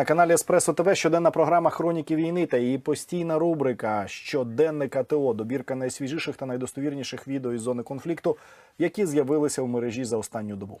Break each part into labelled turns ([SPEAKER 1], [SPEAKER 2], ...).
[SPEAKER 1] на каналі Еспресо ТВ щоденна програма Хроніки війни та її постійна рубрика Щоденник АТО. Добірка найсвіжіших та найдостовірніших відео із зони конфлікту, які з'явилися в мережі за останню добу.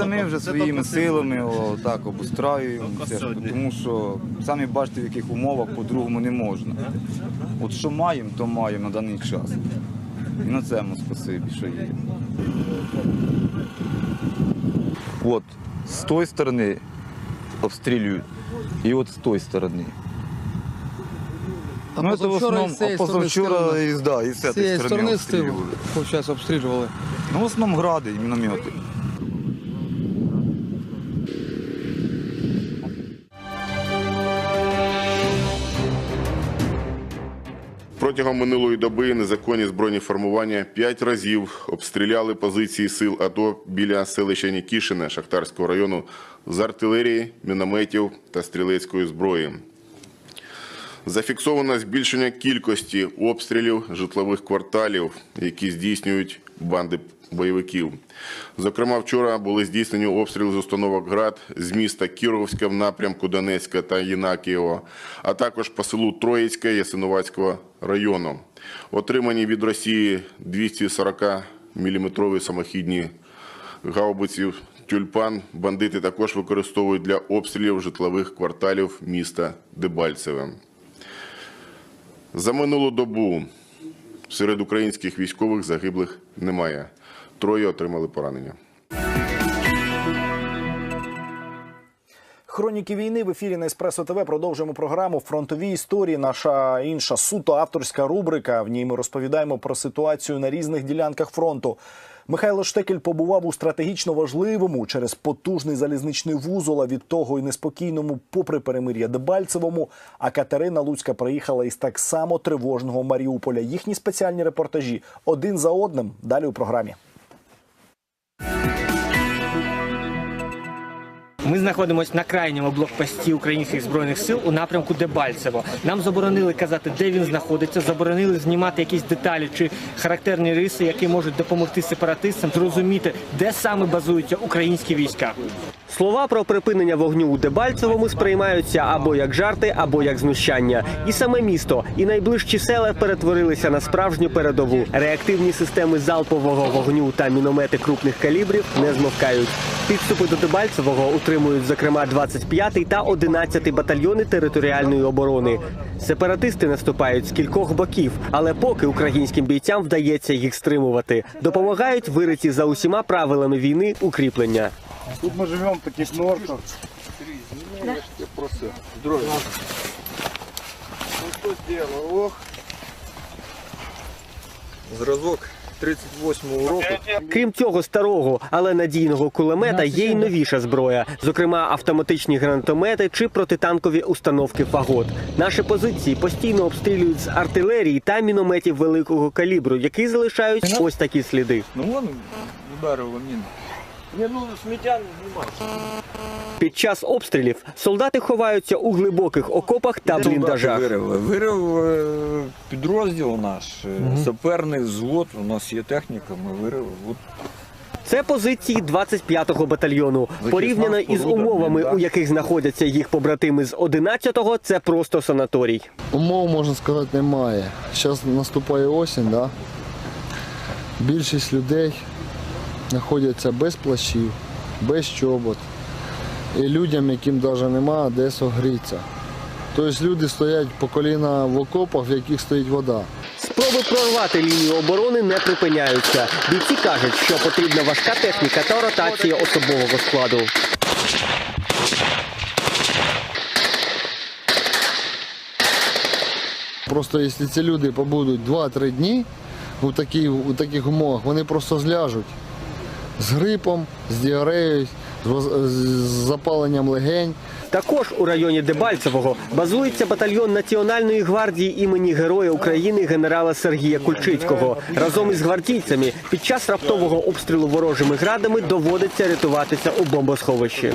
[SPEAKER 2] Ну
[SPEAKER 3] ми вже своїми силами його так обустраюємо, це, тому що самі бачите, в яких умовах по-другому не можна. От що маємо, то маємо на даний час. І на цьому спасибі, що є. От з тої сторони обстрілюють, і от з тої сторони.
[SPEAKER 4] А
[SPEAKER 3] ну, це в
[SPEAKER 4] позавчора
[SPEAKER 3] основному,
[SPEAKER 4] і з цієї
[SPEAKER 3] а позавчора
[SPEAKER 4] сторони
[SPEAKER 3] і, да, і з цієї сторони
[SPEAKER 4] сторони стилу,
[SPEAKER 3] обстрілювали.
[SPEAKER 4] виходить, обстрілювали.
[SPEAKER 3] Ну, в основному гради і міномети.
[SPEAKER 5] Протягом минулої доби незаконні збройні формування п'ять разів обстріляли позиції сил АТО біля селища Нікішине Шахтарського району з артилерії, мінометів та стрілецької зброї. Зафіксовано збільшення кількості обстрілів житлових кварталів, які здійснюють банди бойовиків. Зокрема, вчора були здійснені обстріли з установок ГРАД з міста Кіровська в напрямку Донецька та Єнакієва, а також по селу Троїцьке Ясиновацького району. Отримані від Росії 240 мм самохідні гаубиці тюльпан бандити також використовують для обстрілів житлових кварталів міста Дебальцеве. За минулу добу серед українських військових загиблих немає. Троє отримали поранення.
[SPEAKER 1] Хроніки війни в ефірі на Еспресо ТВ продовжуємо програму Фронтові історії. Наша інша суто авторська рубрика. В ній ми розповідаємо про ситуацію на різних ділянках фронту. Михайло Штекель побував у стратегічно важливому через потужний залізничний вузол, а від того й неспокійному, попри перемир'я Дебальцевому. А Катерина Луцька приїхала із так само тривожного Маріуполя. Їхні спеціальні репортажі один за одним. Далі у програмі.
[SPEAKER 6] Ми знаходимося на крайньому блокпості українських збройних сил у напрямку Дебальцево. Нам заборонили казати, де він знаходиться, заборонили знімати якісь деталі чи характерні риси, які можуть допомогти сепаратистам зрозуміти, де саме базуються українські війська.
[SPEAKER 7] Слова про припинення вогню у Дебальцевому сприймаються або як жарти, або як знущання. І саме місто, і найближчі села перетворилися на справжню передову. Реактивні системи залпового вогню та міномети крупних калібрів не змовкають. Підступи до Дебальцевого утримують зокрема 25-й та 11-й батальйони територіальної оборони. Сепаратисти наступають з кількох боків, але поки українським бійцям вдається їх стримувати, допомагають вириті за усіма правилами війни укріплення.
[SPEAKER 2] Тут мы живем в таких норках. Просто. Ну сделал? Ох. Зразок
[SPEAKER 4] 38-го року.
[SPEAKER 7] Крім цього старого, але надійного кулемета є й новіша зброя, зокрема автоматичні гранатомети чи протитанкові установки фагот. Наші позиції постійно обстрілюють з артилерії та мінометів великого калібру, які залишають ось такі сліди.
[SPEAKER 4] Ну вон ударило міну. Ні, ну сміття не.
[SPEAKER 7] Під час обстрілів солдати ховаються у глибоких окопах та бліндажах.
[SPEAKER 4] Вирили. Вирив е, підрозділ наш, е, саперний взвод, у нас є техніка, ми вирили. От
[SPEAKER 7] Це позиції 25-го батальйону. Порівняно із умовами, у яких знаходяться їх побратими з 11-го, це просто санаторій.
[SPEAKER 8] Умов, можна сказати, немає. Зараз наступає осінь, да? більшість людей знаходяться без плащів, без чобот. І людям, яким навіть немає де согрітися. Тобто люди стоять по коліна в окопах, в яких стоїть вода.
[SPEAKER 7] Спроби прорвати лінію оборони не припиняються. Бійці кажуть, що потрібна важка техніка та ротація особового складу.
[SPEAKER 8] Просто якщо ці люди побудуть 2-3 дні у, такій, у таких умовах, вони просто зляжуть з грипом, з діареєю, з запаленням легень.
[SPEAKER 7] Також у районі Дебальцевого базується батальйон Національної гвардії імені Героя України генерала Сергія Кульчицького. Разом із гвардійцями під час раптового обстрілу ворожими градами доводиться рятуватися у бомбосховищі.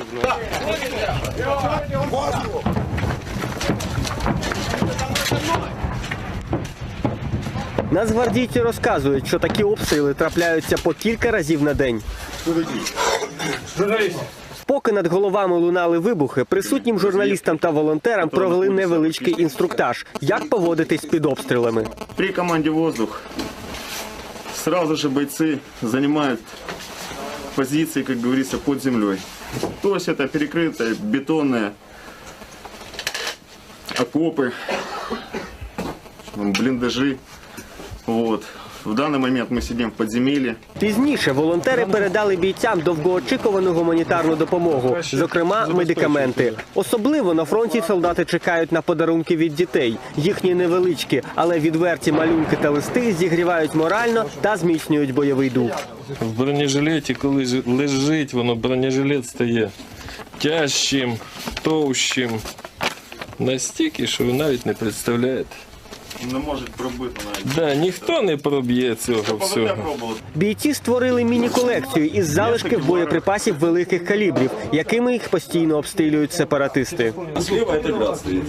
[SPEAKER 7] Нацгвардійці розказують, що такі обстріли трапляються по кілька разів на день. Поки над головами лунали вибухи, присутнім журналістам та волонтерам провели невеличкий інструктаж, як поводитись під обстрілами.
[SPEAKER 9] При команде «Воздух» сразу же бойцы занимают позиции, как говорится, под землей. То есть это перекрытые бетонные окопы, Вот. В данный момент мы сидим в подземелье.
[SPEAKER 7] Пізніше волонтери передали бійцям довгоочікувану гуманітарну допомогу, зокрема медикаменти. Особливо на фронті солдати чекають на подарунки від дітей. Їхні невеличкі, але відверті малюнки та листи зігрівають морально та зміцнюють бойовий дух.
[SPEAKER 10] В бронежилеті, коли ж- лежить, воно бронежилет стає тяжчим, товщим. Настільки, що ви навіть не представляєте
[SPEAKER 9] Не может пробити навіть.
[SPEAKER 10] Да, ніхто не проб'є цього всього.
[SPEAKER 9] пробували.
[SPEAKER 7] Бійці створили міні-колекцію із залишків боєприпасів великих калібрів, якими їх постійно обстрілюють сепаратисти.
[SPEAKER 11] Слева это град стоит.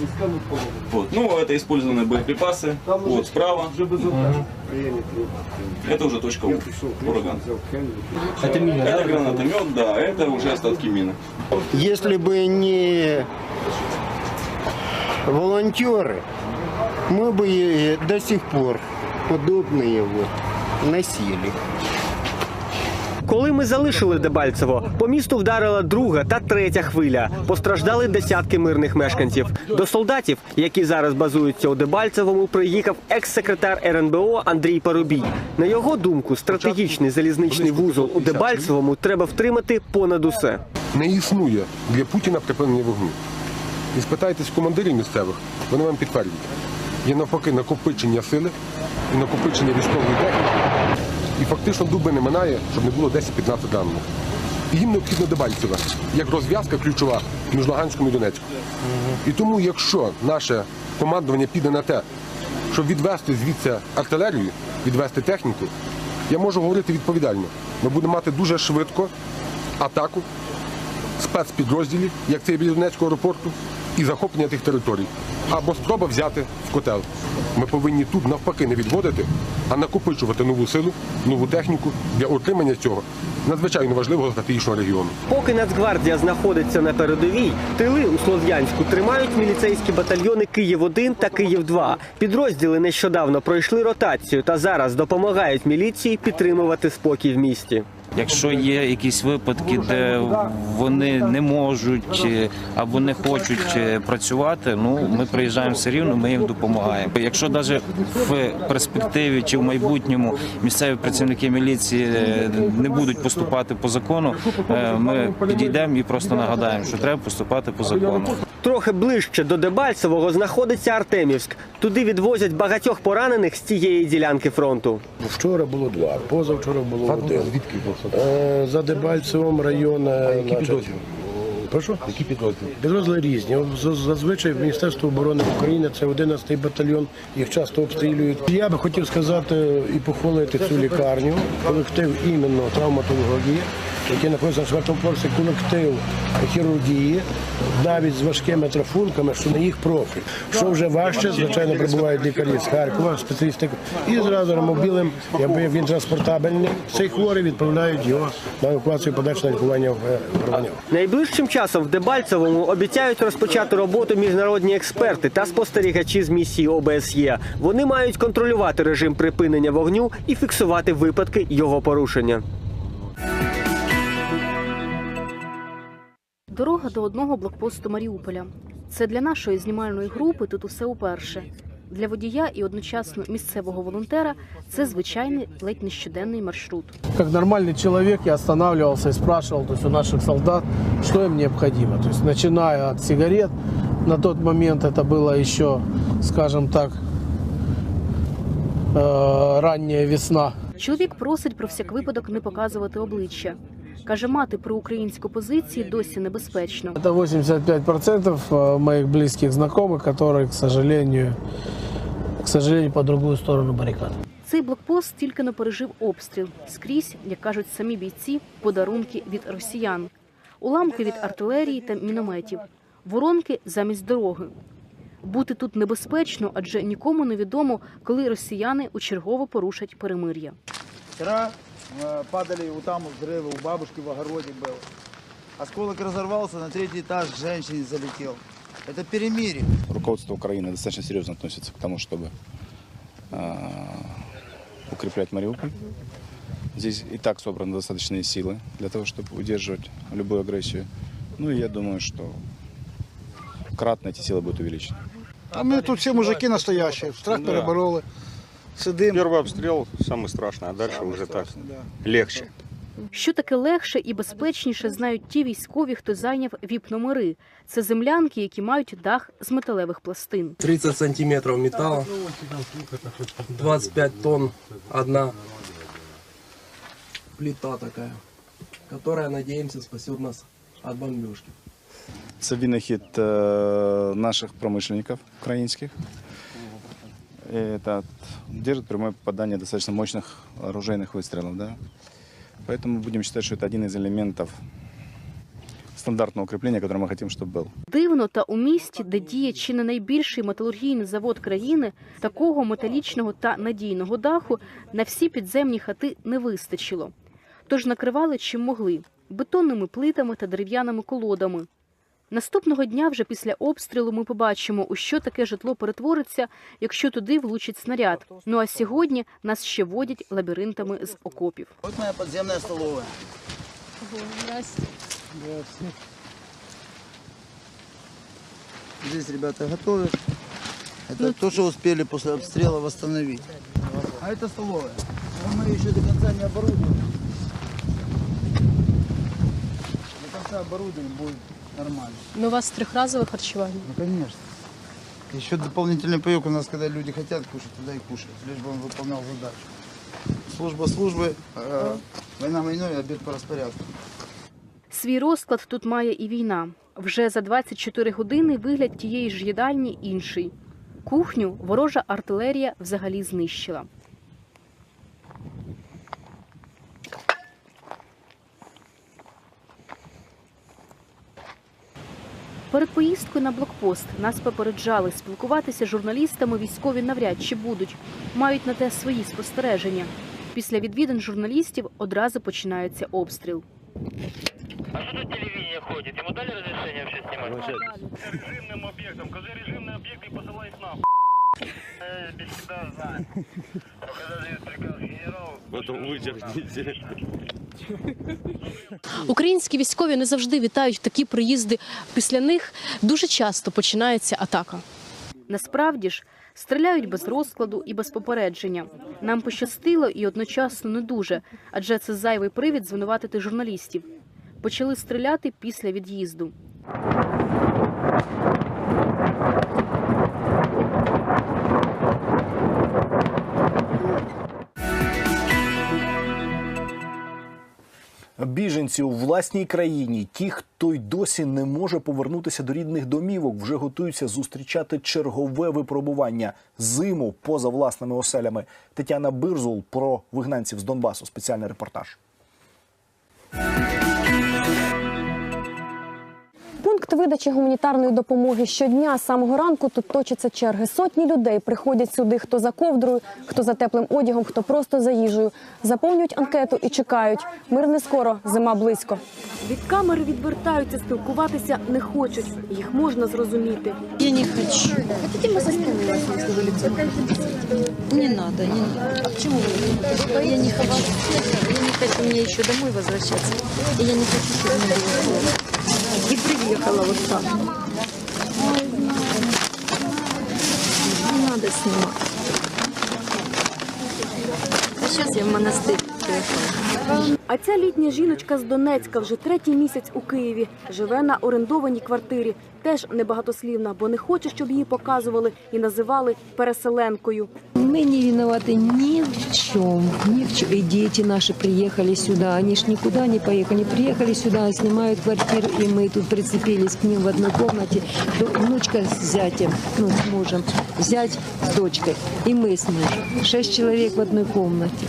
[SPEAKER 11] Вот. Ну, это использованные боеприпасы. Вот, справа. Это уже точка У. Ураган. Это гранатомет, да, это уже остатки мины.
[SPEAKER 2] Если бы не волонтеры, мы бы и до сих пор подобные вот носили.
[SPEAKER 7] Коли ми залишили Дебальцево, по місту вдарила друга та третя хвиля. Постраждали десятки мирних мешканців. До солдатів, які зараз базуються у Дебальцевому, приїхав екс-секретар РНБО Андрій Парубій. На його думку, стратегічний залізничний вузол у Дебальцевому треба втримати понад усе.
[SPEAKER 12] не існує для Путіна припинення вогню. І спитайтесь командирів місцевих, вони вам підтвердять. Є навпаки накопичення сили і накопичення військової техніки. І фактично дуби не минає, щоб не було 10-15 ранених. І їм необхідно Дебальцеве, як розв'язка ключова між Луганськом і Донецьком. І тому, якщо наше командування піде на те, щоб відвести звідси артилерію, відвести техніку, я можу говорити відповідально. Ми будемо мати дуже швидко атаку спецпідрозділів, як це є біля Донецького аеропорту, і захоплення тих територій. Або спроба взяти в котел. Ми повинні тут навпаки не відводити, а накопичувати нову силу, нову техніку для отримання цього надзвичайно важливого стратегічного регіону.
[SPEAKER 7] Поки Нацгвардія знаходиться на передовій, тили у Слов'янську тримають міліцейські батальйони Київ-1 та Київ-2. Підрозділи нещодавно пройшли ротацію та зараз допомагають міліції підтримувати спокій в місті.
[SPEAKER 13] Якщо є якісь випадки, де вони не можуть е, або не хочуть е, працювати, ну ми приїжджаємо все рівно, ми їм допомагаємо. Якщо навіть в перспективі чи в майбутньому місцеві працівники міліції е, не будуть поступати по закону, ми підійдемо і просто нагадаємо, що треба поступати по закону.
[SPEAKER 7] Трохи ближче до Дебальцевого знаходиться Артемівськ. Туди відвозять багатьох поранених з цієї ділянки фронту.
[SPEAKER 14] Вчора було два, позавчора було один. Е, За Дебальцевом район.
[SPEAKER 12] які підрозділи?
[SPEAKER 14] Прошу?
[SPEAKER 12] Які підрозділи?
[SPEAKER 14] Підрозділи різні. Зазвичай в Міністерство оборони України це 11-й батальйон, їх часто обстрілюють. Я би хотів сказати і похвалити цю лікарню, колектив іменно травматології, який знаходиться на четвертому поверсі, колектив хірургії, навіть з важкими трафунками, що на їх профіль. Що вже важче, звичайно, прибувають лікарі з Харкова, спеціалісти, і зразу мобілем, якби він транспортабельний, цей хворий відправляють його на евакуацію подальше на лікування е.
[SPEAKER 7] Найближчим часом в Дебальцевому обіцяють розпочати роботу міжнародні експерти та спостерігачі з місії ОБСЄ. Вони мають контролювати режим припинення вогню і фіксувати випадки його порушення.
[SPEAKER 15] Дорога до одного блокпосту Маріуполя. Це для нашої знімальної групи тут усе уперше. Для водія і одночасно місцевого волонтера це звичайний ледь не щоденний маршрут.
[SPEAKER 16] Как нормальный человек я останавливался и спрашивал то есть у наших солдат, что им необходимо. То есть начиная от сигарет, на тот момент это было еще, скажем так, э, ранняя весна.
[SPEAKER 15] Чоловік просить про всяк випадок не показувати обличчя. Каже, мати про українську позиції досі небезпечно.
[SPEAKER 16] Это 85% э, моих близких знакомых, которые, к сожалению, к сожалению, по другую сторону баррикад.
[SPEAKER 15] Цей блокпост тільки не пережив обстріл. Скрізь, як кажуть самі бійці, подарунки від росіян, уламки від артилерії та мінометів, воронки замість дороги. Бути тут небезпечно, адже нікому не відомо, коли росіяни у чергово порушать перемир'я.
[SPEAKER 17] Э, падали вот там взрывы, у бабушки в огороде был. Осколок разорвался, на третий этаж женщине залетел. Это перемирие.
[SPEAKER 18] руководство Украины достаточно серьезно относится к тому, чтобы э, укреплять Мариуполь. Здесь и так собраны достаточные силы для того, чтобы удерживать любую агрессию. Ну и я думаю, что кратно эти силы будут увеличены.
[SPEAKER 17] А мы тут все мужики настоящие, страх
[SPEAKER 19] Да.
[SPEAKER 17] перебороли. Сидим.
[SPEAKER 19] Первый обстрел самый страшный, а дальше уже так легче.
[SPEAKER 15] Що таке легше і безпечніше знають ті військові, хто зайняв віп-номери. Це землянки, які мають дах з металевих пластин.
[SPEAKER 20] 30 сантиметров металла, 25 тонн одна плита такая, которая, надеемся, спасет нас от бомбежки.
[SPEAKER 18] Це винахід э, наших промышленников украинских. И это держит прямое попадание достаточно мощных оружейных выстрелов. Да? Поэтому будем считать, что это один из элементов стандартного укрепления, которое мы хотим, чтобы был.
[SPEAKER 15] Дивно, та у місті, де діє чи не найбільший металургійний завод країни, такого металічного та надійного даху на всі підземні хати не вистачило. Тож накривали чим могли бетонними плитами та дерев'яними колодами. Наступного дня, вже після обстрілу, ми побачимо, у що таке житло перетвориться, якщо туди влучить снаряд. Ну а сьогодні нас ще водять лабіринтами з окопів.
[SPEAKER 17] Вот моя подземная столовая. Здесь ребята готовят. Это то, что успели после обстрела восстановить. А это столовая. Но мы еще до конца не оборудованы. До конца оборудования будет нормально.
[SPEAKER 21] Ну, у вас трехразовое харчевание?
[SPEAKER 17] Ну, конечно. Еще дополнительный паек у нас, когда люди хотят кушать, туда и кушают, лишь бы он выполнял задачу. Служба службы, э, война войной, обед по распорядку.
[SPEAKER 15] Свій розклад тут має і війна. Вже за 24 години вигляд тієї ж їдальні інший. Кухню ворожа артилерія взагалі знищила. Перед поїздкою на блокпост нас попереджали спілкуватися з журналістами військові навряд чи будуть. Мають на те свої спостереження. Після відвідин журналістів одразу починається обстріл.
[SPEAKER 22] ходит. Ему дали разрешение вообще снимать? Режимным объектом. Скажи режимный объект и посылай их нахуй.
[SPEAKER 15] Українські військові не завжди вітають такі приїзди. Після них дуже часто починається атака.
[SPEAKER 23] Насправді ж стріляють без розкладу і без попередження. Нам пощастило і одночасно не дуже, адже це зайвий привід звинуватити журналістів. Почали стріляти після від'їзду.
[SPEAKER 1] Біженці у власній країні, ті, хто й досі не може повернутися до рідних домівок, вже готуються зустрічати чергове випробування зиму поза власними оселями. Тетяна Бирзул про вигнанців з Донбасу. Спеціальний репортаж
[SPEAKER 24] Пункт видачі гуманітарної допомоги щодня з самого ранку тут точаться черги. Сотні людей приходять сюди, хто за ковдрою, хто за теплим одягом, хто просто за їжею. Заповнюють анкету і чекають. Мир не скоро, зима близько.
[SPEAKER 23] Від камери відвертаються, спілкуватися не хочуть. Їх можна зрозуміти.
[SPEAKER 25] Я не хочу. Хотите мы заставим вас на лицо? Не надо, не надо. А почему вы? Я не хочу. Я не хочу мне еще домой возвращаться. И я не хочу, чтобы мне было плохо. И приехала вот так. Не надо снимать. А сейчас я в монастырь.
[SPEAKER 23] А ця літня жіночка з Донецька вже третій місяць у Києві. Живе на орендованій квартирі. Теж небагатослівна, бо не хоче, щоб її показували і називали переселенкою.
[SPEAKER 26] Мы не виноваты ни в чем, ни в чем. И дети наши приехали сюда, они ж никуда не поехали, они приехали сюда, снимают квартиру, и мы тут прицепились к ним в одной комнате. Д- Внучка с зятем, ну, с мужем, зять с дочкой, и мы с мужем. Шесть человек в одной комнате.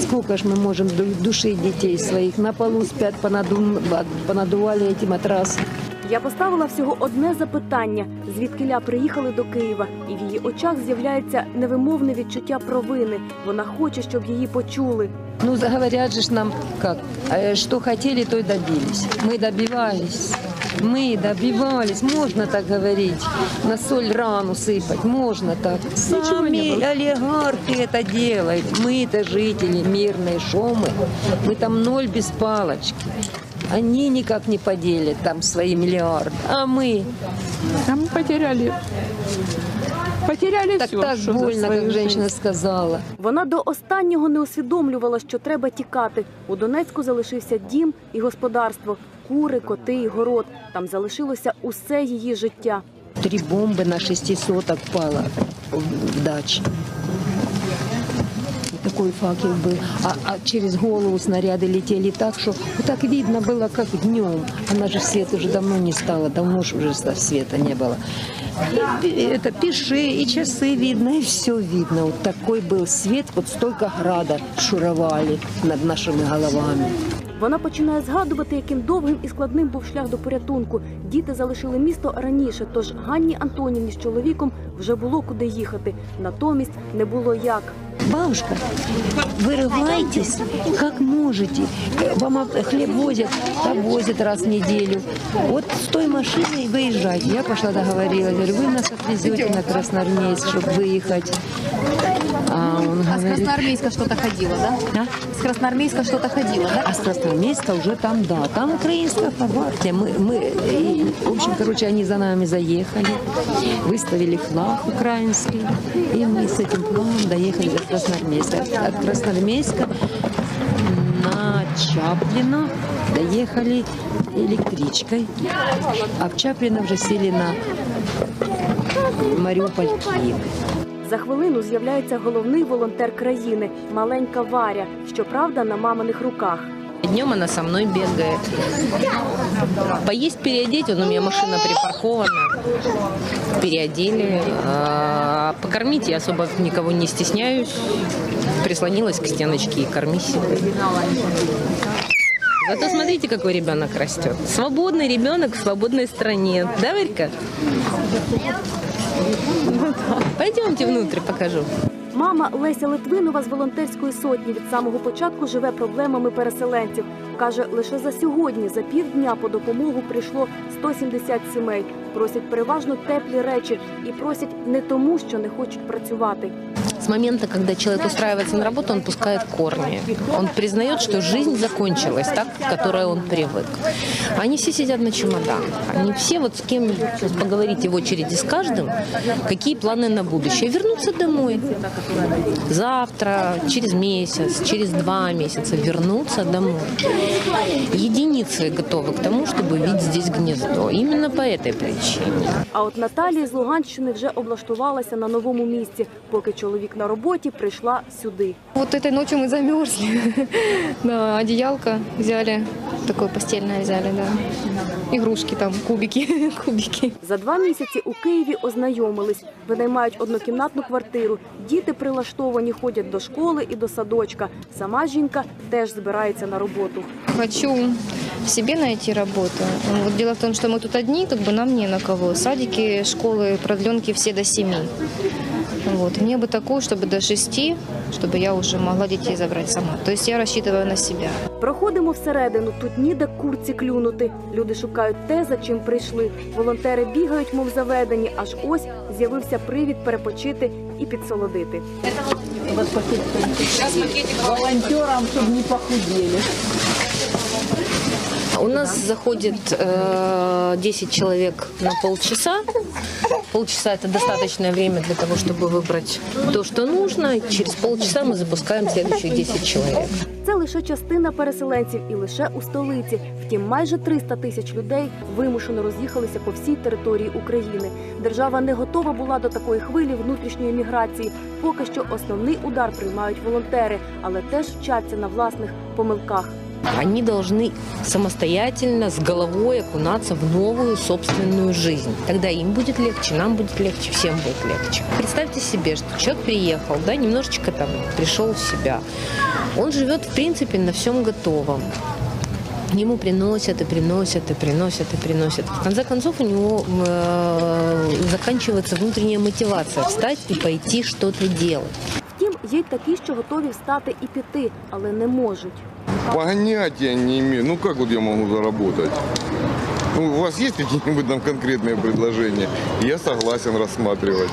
[SPEAKER 26] Сколько ж мы можем ду- душить детей своих? На полу спят, понадум- понадували эти матрасы.
[SPEAKER 23] Я поставила всього одне запитання: звідкиля приїхали до Києва, і в її очах з'являється невимовне відчуття провини. Вона хоче, щоб її почули.
[SPEAKER 26] Ну, говорят же ж нам, как, э, что хотели, то и добились. Мы добивались. Мы добивались, можно так говорить. На соль рану сыпать, можно так. Сами олигархи это делают. Мы-то жители мирные, шо мы? Мы там ноль без палочки. Они никак не поделят там свои миллиарды. А мы? А мы потеряли. Потеряли так,
[SPEAKER 23] всё,
[SPEAKER 26] так
[SPEAKER 23] что за
[SPEAKER 26] больно,
[SPEAKER 23] свою
[SPEAKER 26] как женщина
[SPEAKER 23] жизнь.
[SPEAKER 26] сказала.
[SPEAKER 23] Вона до останнього не усвідомлювала, що треба тікати. У Донецьку залишився дім і господарство, кури, коти і город. Там залишилося усе її життя.
[SPEAKER 26] Три бомбы на шести соток пало в даче. И Такой факел был. А, а через голову снаряды летели так, что вот так видно было, как днем. Она же свет уже давно не стала, давно же уже ста- света не было. И это пиши, и часы видно, и все видно. Вот такой был свет, вот столько града шуровали над нашими головами.
[SPEAKER 23] Вона починає згадувати, яким довгим і складним був шлях до порятунку. Діти залишили місто раніше, тож Ганні Антонівні з чоловіком вже було куди їхати. Натомість не було як.
[SPEAKER 26] Бабушка, вырывайтесь, как можете. Вам об- хлеб возят, да, возят раз в неделю. Вот с той машиной выезжайте. Я пошла договорилась, говорю, вы нас отвезете на Красноармейск, чтобы выехать. А он
[SPEAKER 15] А с
[SPEAKER 26] говорит,
[SPEAKER 15] Красноармейска что-то ходило, да? С Красноармейска что-то ходило, да?
[SPEAKER 26] а с Красноармейска уже там, да, там украинская гвардия. Мы, мы, и, в общем, короче, они за нами заехали, выставили флаг украинский, и мы с этим флагом доехали до Красноармейска. От Красноармейска на Чаплина доехали электричкой, а в Чаплина уже сели на Мариуполь-Киев.
[SPEAKER 23] За хвилину з'являється головний волонтер країни маленька Варя. Щоправда, на маминих руках.
[SPEAKER 27] Днем она со мной бегает. Поесть, переодеть, он у меня машина припаркована. Переодели. А покормить я особо никого не стесняюсь. Прислонилась к стеночке и корми себе. Зато смотрите, какой ребенок растет. Свободный ребенок в свободной стране. Да, Варька? Пойдемте внутрь, покажу.
[SPEAKER 23] Мама Леся Литвинова з волонтерської сотні від самого початку живе проблемами переселенців. Каже, лише за сьогодні, за півдня по допомогу прийшло 170 сімей. Просять переважно теплі речі і просять не тому, що не хочуть працювати.
[SPEAKER 27] С момента, когда человек устраивается на работу, он пускает корни. Он признает, что жизнь закончилась, так, к которой он привык. Они все сидят на чемоданах. Они все, вот с кем сейчас поговорите в очереди с каждым, какие планы на будущее. Вернуться домой. Завтра, через месяц, через два месяца вернуться домой. Единицы готовы к тому, чтобы видеть здесь гнездо. Именно по этой причине.
[SPEAKER 23] А от Наталія з Луганщини вже облаштувалася на новому місці. Поки чоловік на роботі, прийшла сюди.
[SPEAKER 25] Вот этой ночью мы замерзли. Да, одеялко взяли, такое постельное взяли, да. Игрушки там, кубики, кубики.
[SPEAKER 23] За два місяці у Києві ознайомились. Винаймають однокімнатну квартиру. Діти прилаштовані, ходять до школи і до садочка. Сама жінка теж збирається на роботу.
[SPEAKER 25] Хочу себе найти работу. Вот дело в том, что мы тут одни, как бы нам не на кого. Садики, школы, продленки все до семи. Вот. Мне бы такую, чтобы до шести, чтобы я уже могла детей забрать сама. То есть я рассчитываю на себя.
[SPEAKER 23] Проходимо всередину. Тут ніде курці клюнути. Люди шукають те, за чим прийшли. Волонтери бігають, мов заведені. Аж ось з'явився привід перепочити і підсолодити.
[SPEAKER 28] волонтерам, чтобы не похудели.
[SPEAKER 27] У нас заходит э, 10 человек на полчаса. Полчаса это достаточное время для того, чтобы выбрать то, что нужно. Через полчаса мы запускаем следующих 10 человек.
[SPEAKER 23] Це лише частина переселенців і лише у столиці. Втім, майже 300 тисяч людей вимушено роз'їхалися по всій території України. Держава не готова була до такої хвилі внутрішньої міграції. Поки що основний удар приймають волонтери, але теж вчаться на власних помилках.
[SPEAKER 27] Они должны самостоятельно, с головой окунаться в новую собственную жизнь. Тогда им будет легче, нам будет легче, всем будет легче. Представьте себе, что человек приехал, да, немножечко там пришел в себя. Он живет, в принципе, на всем готовом. Ему приносят и приносят и приносят и приносят. В конце концов у него э, заканчивается внутренняя мотивация встать и пойти что-то делать.
[SPEAKER 23] Втім, є й такі, що готові встати і піти, але не можуть.
[SPEAKER 29] Понятия не имею. Ну как вот я могу заработать? Ну, у вас есть какие-нибудь там конкретные предложения? Я согласен рассматривать.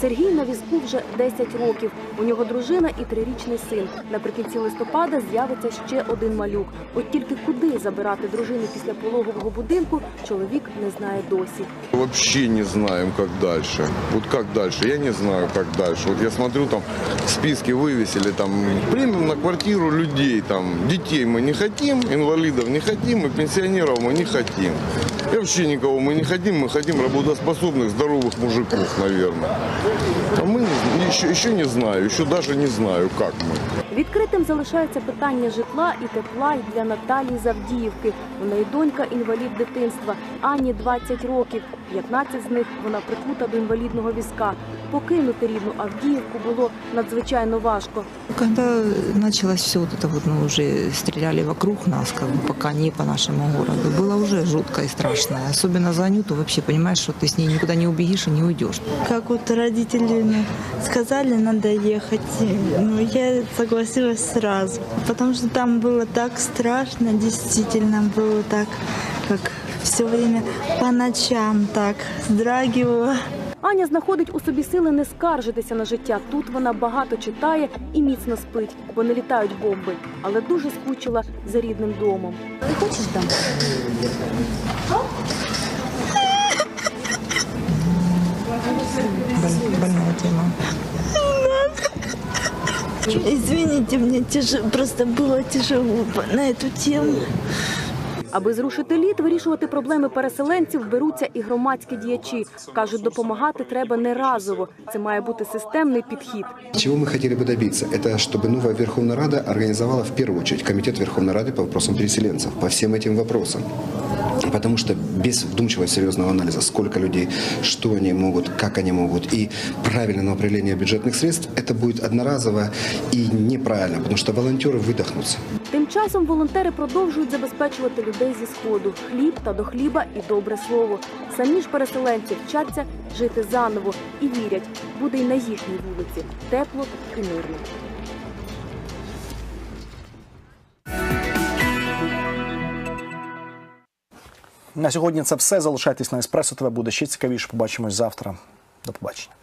[SPEAKER 23] Сергій на візку вже 10 років. У нього дружина і трирічний син. Наприкінці листопада з'явиться ще один малюк. От тільки куди забирати дружину після пологового будинку, чоловік не знає досі.
[SPEAKER 29] Вообще не знаем, как дальше. Вот как дальше? Я не знаю, как дальше. Вот я смотрю, там в списке вывесили, там, примем на квартиру людей, там, детей мы не хотим, инвалидов не хотим, и пенсионеров мы не хотим. И вообще никого мы не хотим, мы хотим работоспособных, здоровых мужиков, наверное. А мы еще, еще не знаю, еще даже не знаю, как мы.
[SPEAKER 23] Відкритим залишається питання житла і тепла й для Наталії Завдіївки. У неї донька інвалід дитинства. Ані 20 років. 15 з них вона прикута до інвалідного візка. Покинути рідну Авдіївку було надзвичайно важко.
[SPEAKER 30] Когда началось все вот это вот, мы уже стреляли вокруг нас, как бы пока не по нашему городу, было уже жутко и страшно. Особенно за Анюту вообще понимаешь, что ты с ней никуда не убегишь и не уйдешь.
[SPEAKER 31] Как вот родители мне сказали, надо ехать, ну, я согласилась сразу. Потому что там было так страшно, действительно было так, как все время по ночам так вздрагивала.
[SPEAKER 23] Аня знаходить у собі сили не скаржитися на життя. Тут вона багато читає і міцно спить, бо не літають бомби. Але дуже скучила за рідним домом.
[SPEAKER 27] Ты хочешь домой?
[SPEAKER 30] Больная тема.
[SPEAKER 31] Извините, мне тяжело, просто было тяжело на эту тему.
[SPEAKER 23] Аби зрушити лід, вирішувати проблеми переселенців беруться і громадські діячі. Кажуть, допомагати треба не разово. Це має бути системний підхід.
[SPEAKER 32] Чего мы хотели бы добиться? Это чтобы новая Верховная Рада организовала в первую очередь Комитет Верховной Рады по вопросам переселенцев, по всем этим вопросам. Потому что без вдумчивого серьезного анализа, сколько людей, что они могут, как они могут, и правильного определения бюджетных средств, это будет одноразово и неправильно, потому что волонтеры выдохнутся.
[SPEAKER 23] Тим часом волонтери продовжують забезпечувати людей зі сходу хліб та до хліба і добре слово. Самі ж переселенці вчаться жити заново і вірять, буде й на їхній вулиці тепло і мирно.
[SPEAKER 1] На сьогодні це все. Залишайтесь на еспресо. Тебе буде ще цікавіше. Побачимось завтра. До побачення.